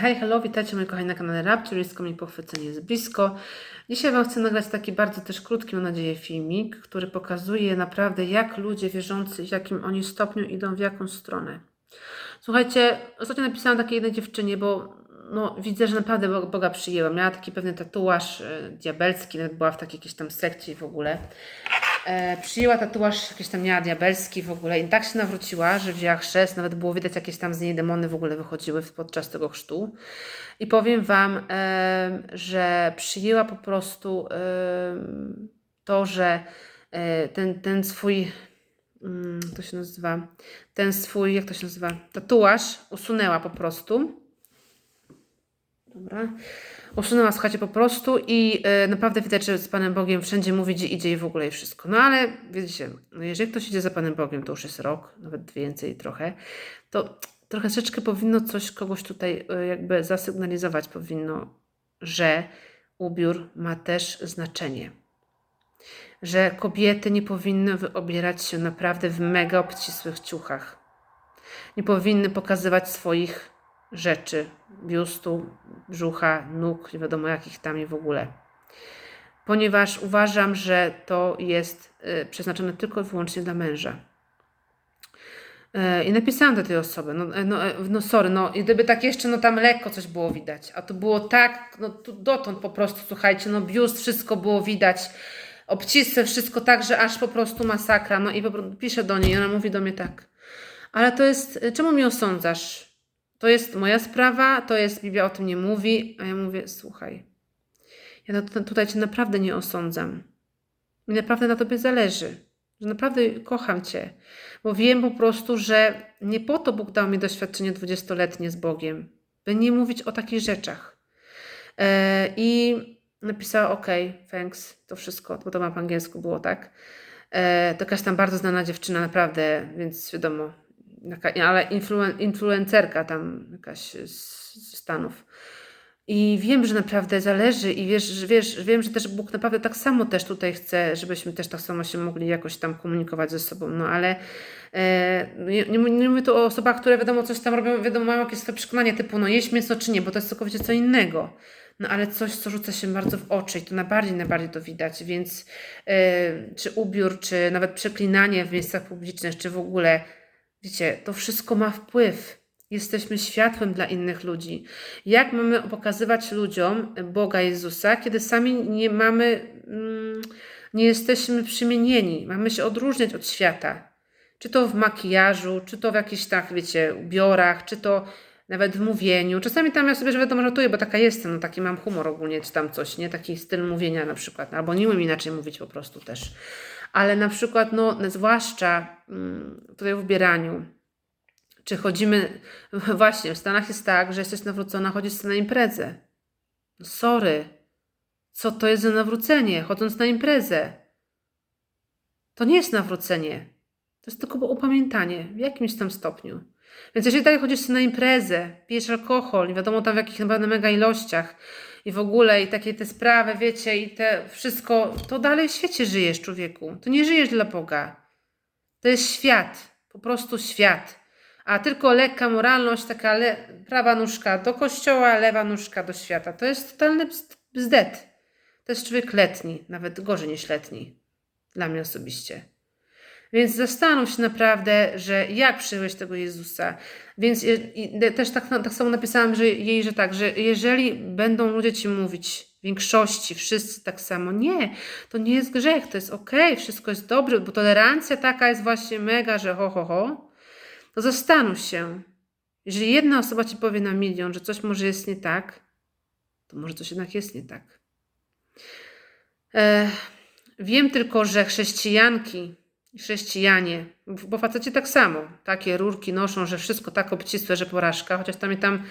Hej, hello, witajcie moi kochani na kanale Rapture, jest mi pochwycenie jest blisko. Dzisiaj Wam chcę nagrać taki bardzo też krótki, mam nadzieję, filmik, który pokazuje naprawdę jak ludzie wierzący, w jakim oni stopniu idą, w jaką stronę. Słuchajcie, ostatnio napisałam takiej jednej dziewczynie, bo no, widzę, że naprawdę Bo- Boga przyjęła. Miała taki pewny tatuaż e, diabelski, nawet była w takiej jakiejś tam sekcji w ogóle. E, przyjęła tatuaż, jakiś tam miała diabelski w ogóle i tak się nawróciła, że wzięła chrzest, nawet było widać jakieś tam z niej demony w ogóle wychodziły podczas tego chrztu. I powiem Wam, em, że przyjęła po prostu em, to, że e, ten, ten swój, mm, to się nazywa, ten swój, jak to się nazywa, tatuaż usunęła po prostu. Dobra. Usunęła, słuchajcie, po prostu i e, naprawdę widać, że z Panem Bogiem wszędzie mówi, gdzie idzie i w ogóle i wszystko. No ale wiecie, no jeżeli ktoś idzie za Panem Bogiem, to już jest rok, nawet więcej trochę, to trochę troszeczkę powinno coś kogoś tutaj e, jakby zasygnalizować powinno, że ubiór ma też znaczenie. Że kobiety nie powinny wyobierać się naprawdę w mega obcisłych ciuchach. Nie powinny pokazywać swoich rzeczy, biustu, brzucha, nóg, nie wiadomo jakich tam i w ogóle. Ponieważ uważam, że to jest y, przeznaczone tylko i wyłącznie dla męża. E, I napisałam do tej osoby, no, e, no, e, no sorry, no i gdyby tak jeszcze, no tam lekko coś było widać, a to było tak, no tu dotąd po prostu, słuchajcie, no biust, wszystko było widać, obcisłe, wszystko tak, że aż po prostu masakra, no i po prostu piszę do niej ona mówi do mnie tak, ale to jest, e, czemu mnie osądzasz? To jest moja sprawa, to jest, Biblia o tym nie mówi, a ja mówię, słuchaj, ja tutaj Cię naprawdę nie osądzam. Mi naprawdę na Tobie zależy, że naprawdę kocham Cię, bo wiem po prostu, że nie po to Bóg dał mi doświadczenie dwudziestoletnie z Bogiem, by nie mówić o takich rzeczach. E, I napisała, ok, thanks, to wszystko, bo to ma po angielsku było, tak? E, to jakaś tam bardzo znana dziewczyna, naprawdę, więc wiadomo, ale influen, influencerka tam jakaś z, Stanów. I wiem, że naprawdę zależy i wiesz, wiesz, wiem, że też Bóg naprawdę tak samo też tutaj chce, żebyśmy też tak samo się mogli jakoś tam komunikować ze sobą, no ale e, nie, nie, nie mówię tu o osobach, które wiadomo coś tam robią, wiadomo mają jakieś swoje przekonanie typu no jeść mięso czy nie, bo to jest całkowicie co innego. No ale coś, co rzuca się bardzo w oczy i to najbardziej, najbardziej to widać, więc e, czy ubiór, czy nawet przeklinanie w miejscach publicznych, czy w ogóle, wiecie, to wszystko ma wpływ. Jesteśmy światłem dla innych ludzi. Jak mamy pokazywać ludziom Boga Jezusa, kiedy sami nie mamy, mm, nie jesteśmy przymienieni, mamy się odróżniać od świata. Czy to w makijażu, czy to w jakichś tak, wiecie, ubiorach, czy to nawet w mówieniu. Czasami tam ja sobie, że wiadomo, żartuję, bo taka jestem, no taki mam humor ogólnie, czy tam coś, nie? Taki styl mówienia na przykład, albo nie umiem inaczej mówić po prostu też. Ale na przykład, no, zwłaszcza mm, tutaj w ubieraniu, czy chodzimy, właśnie w Stanach jest tak, że jesteś nawrócona, chodzisz na imprezę. No sorry, co to jest za nawrócenie, chodząc na imprezę? To nie jest nawrócenie, to jest tylko upamiętanie w jakimś tam stopniu. Więc jeżeli tak chodzisz na imprezę, pijesz alkohol, nie wiadomo tam w jakich naprawdę mega ilościach i w ogóle i takie te sprawy, wiecie, i te wszystko, to dalej w świecie żyjesz, człowieku. To nie żyjesz dla Boga. To jest świat, po prostu świat. A tylko lekka moralność, taka le- prawa nóżka do kościoła, lewa nóżka do świata. To jest totalny bzd- bzdet. To jest człowiek letni, nawet gorzej niż letni. Dla mnie osobiście. Więc zastanów się naprawdę, że jak przyjąłeś tego Jezusa. Więc też tak, tak samo napisałam że jej, że tak, że jeżeli będą ludzie ci mówić, w większości, wszyscy tak samo, nie, to nie jest grzech, to jest okej, wszystko jest dobre, bo tolerancja taka jest właśnie mega, że ho, ho, ho, to zastanów się. Jeżeli jedna osoba ci powie na milion, że coś może jest nie tak, to może coś jednak jest nie tak. E, wiem tylko, że chrześcijanki chrześcijanie, bo faceci tak samo, takie rurki noszą, że wszystko tak obcisłe, że porażka, chociaż tam i tam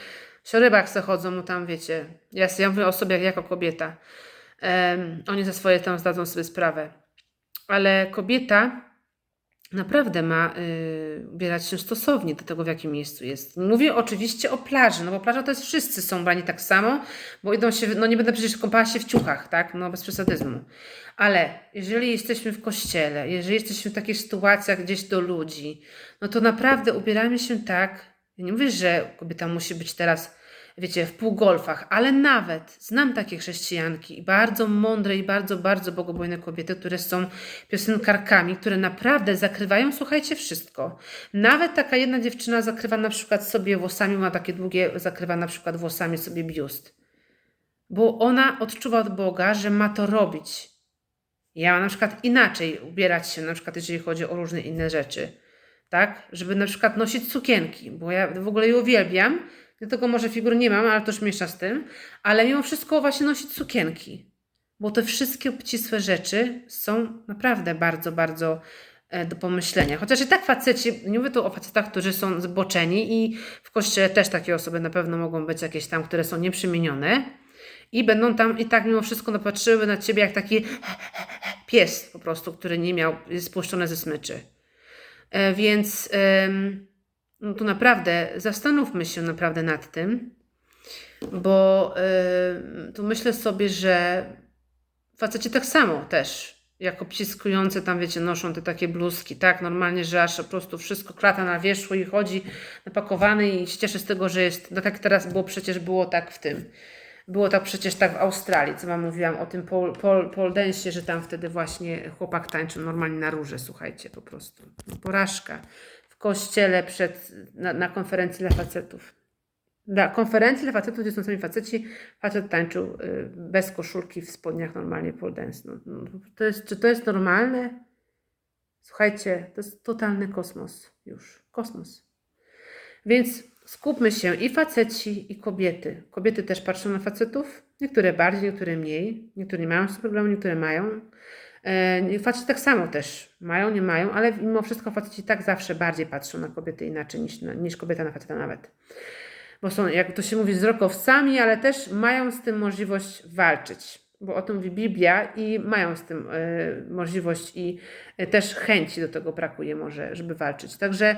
w rybach se chodzą, no tam wiecie, ja, ja mówię o sobie jako kobieta. Em, oni za swoje tam zdadzą sobie sprawę. Ale kobieta naprawdę ma y, ubierać się stosownie do tego, w jakim miejscu jest. Mówię oczywiście o plaży, no bo plaża to jest wszyscy są brani tak samo, bo idą się, no nie będę przecież kąpała się w ciuchach, tak, no bez przesadyzmu. Ale jeżeli jesteśmy w kościele, jeżeli jesteśmy w takich sytuacjach gdzieś do ludzi, no to naprawdę ubieramy się tak, ja nie mówię, że kobieta musi być teraz wiecie, w półgolfach, ale nawet znam takie chrześcijanki i bardzo mądre i bardzo, bardzo bogobojne kobiety, które są piosenkarkami, które naprawdę zakrywają, słuchajcie, wszystko. Nawet taka jedna dziewczyna zakrywa na przykład sobie włosami, ma takie długie, zakrywa na przykład włosami sobie biust. Bo ona odczuwa od Boga, że ma to robić. Ja na przykład inaczej ubierać się, na przykład jeżeli chodzi o różne inne rzeczy. Tak? Żeby na przykład nosić sukienki, bo ja w ogóle je uwielbiam. Dlatego może figur nie mam, ale to już miesza z tym. Ale mimo wszystko właśnie nosić sukienki. Bo te wszystkie obcisłe rzeczy są naprawdę bardzo, bardzo e, do pomyślenia. Chociaż i tak faceci, nie mówię tu o facetach, którzy są zboczeni i w kościele też takie osoby na pewno mogą być jakieś tam, które są nieprzemienione i będą tam i tak mimo wszystko napatrzyły na ciebie jak taki pies po prostu, który nie miał, jest spuszczony ze smyczy. E, Więc no tu naprawdę zastanówmy się naprawdę nad tym, bo em, tu myślę sobie, że faceci tak samo też, jak obciskujące tam, wiecie, noszą te takie bluzki, tak, normalnie, że aż po prostu wszystko klata na wierzchu i chodzi napakowany i się cieszy z tego, że jest, no tak teraz było, przecież było tak w tym, było tak przecież tak w Australii, co Wam mówiłam o tym pole, pole, pole dance'ie, że tam wtedy właśnie chłopak tańczył normalnie na róże, słuchajcie, po prostu. Porażka. Kościele przed, na, na konferencji dla facetów. Na konferencji dla facetów, gdzie są sami faceci, facet tańczył y, bez koszulki w spodniach normalnie pole dance. No, no, to jest, czy to jest normalne? Słuchajcie, to jest totalny kosmos już. Kosmos. Więc skupmy się i faceci, i kobiety. Kobiety też patrzą na facetów, niektóre bardziej, niektóre mniej. Niektóre nie mają z tym problemu, niektóre mają. E, faceci tak samo też mają, nie mają, ale mimo wszystko faceci tak zawsze bardziej patrzą na kobiety inaczej niż, niż kobieta na faceta nawet. Bo są, jak to się mówi, wzrokowcami, ale też mają z tym możliwość walczyć. Bo o tym mówi Biblia i mają z tym e, możliwość i e, też chęci do tego brakuje może, żeby walczyć. Także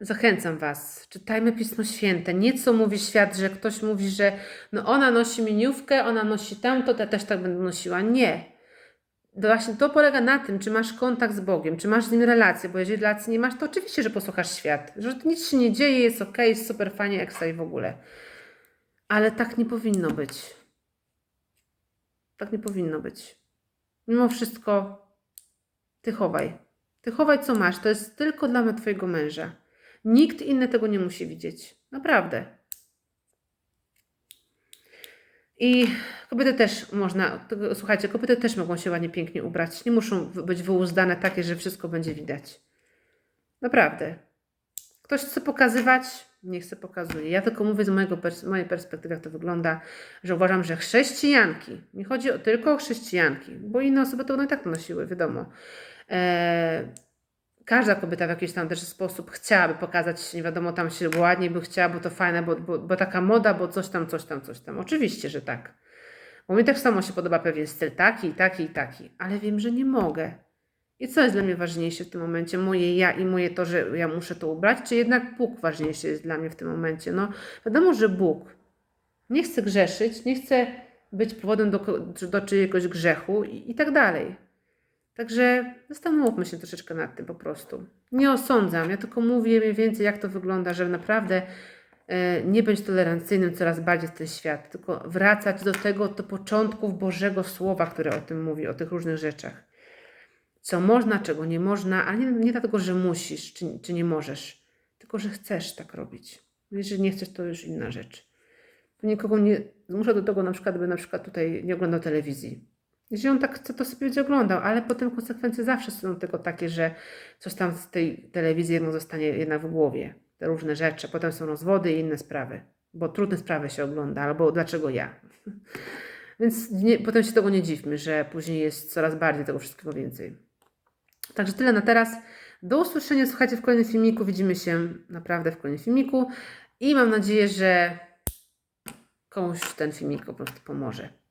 zachęcam Was, czytajmy Pismo Święte. Nie co mówi świat, że ktoś mówi, że no ona nosi miniówkę, ona nosi tamto, to ja też tak będę nosiła. Nie. Właśnie to polega na tym, czy masz kontakt z Bogiem, czy masz z Nim relację, bo jeżeli relacji nie masz, to oczywiście, że posłuchasz świat, że nic się nie dzieje, jest ok, jest super fajnie, ekstra i w ogóle. Ale tak nie powinno być. Tak nie powinno być. Mimo wszystko, ty chowaj. Ty chowaj co masz, to jest tylko dla Twojego męża. Nikt inny tego nie musi widzieć. Naprawdę. I kobiety też można, słuchajcie, kobiety też mogą się ładnie, pięknie ubrać. Nie muszą być wyuzdane takie, że wszystko będzie widać. Naprawdę. Ktoś chce pokazywać, nie chce pokazuje. Ja tylko mówię z mojego mojej perspektywy, jak to wygląda, że uważam, że chrześcijanki, nie chodzi o, tylko o chrześcijanki, bo inne osoby to będą i tak nosiły, wiadomo. E, każda kobieta w jakiś tam też sposób chciałaby pokazać się, nie wiadomo, tam się ładniej by chciała, bo to fajne, bo, bo, bo taka moda, bo coś tam, coś tam, coś tam. Oczywiście, że tak. Bo mi tak samo się podoba pewien styl, taki, taki, taki, ale wiem, że nie mogę. I co jest dla mnie ważniejsze w tym momencie? Moje ja i moje to, że ja muszę to ubrać, czy jednak Bóg ważniejszy jest dla mnie w tym momencie? No, wiadomo, że Bóg. Nie chcę grzeszyć, nie chcę być powodem do, do czyjegoś grzechu i, i tak dalej. Także zastanówmy się troszeczkę nad tym po prostu. Nie osądzam, ja tylko mówię mniej więcej, jak to wygląda, żeby naprawdę e, nie być tolerancyjnym coraz bardziej w ten świat, tylko wracać do tego, do początków Bożego Słowa, które o tym mówi, o tych różnych rzeczach. Co można, czego nie można, ale nie, nie dlatego, że musisz, czy, czy nie możesz, tylko, że chcesz tak robić. Jeżeli nie chcesz, to już inna rzecz. Nikogo nie zmusza do tego, na przykład, by na przykład tutaj nie oglądał telewizji. Jeżeli on tak chce, to sobie będzie oglądał, ale potem konsekwencje zawsze są tylko takie, że coś tam z tej telewizji jedno zostanie jednak w głowie. Te różne rzeczy. Potem są rozwody i inne sprawy. Bo trudne sprawy się ogląda, albo dlaczego ja. Więc nie, potem się tego nie dziwmy, że później jest coraz bardziej tego wszystkiego więcej. Także tyle na teraz. Do usłyszenia, słuchajcie, w kolejnym filmiku. Widzimy się naprawdę w kolejnym filmiku. I mam nadzieję, że komuś ten filmik po prostu pomoże.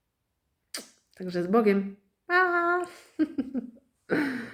Także z Bogiem. Pa!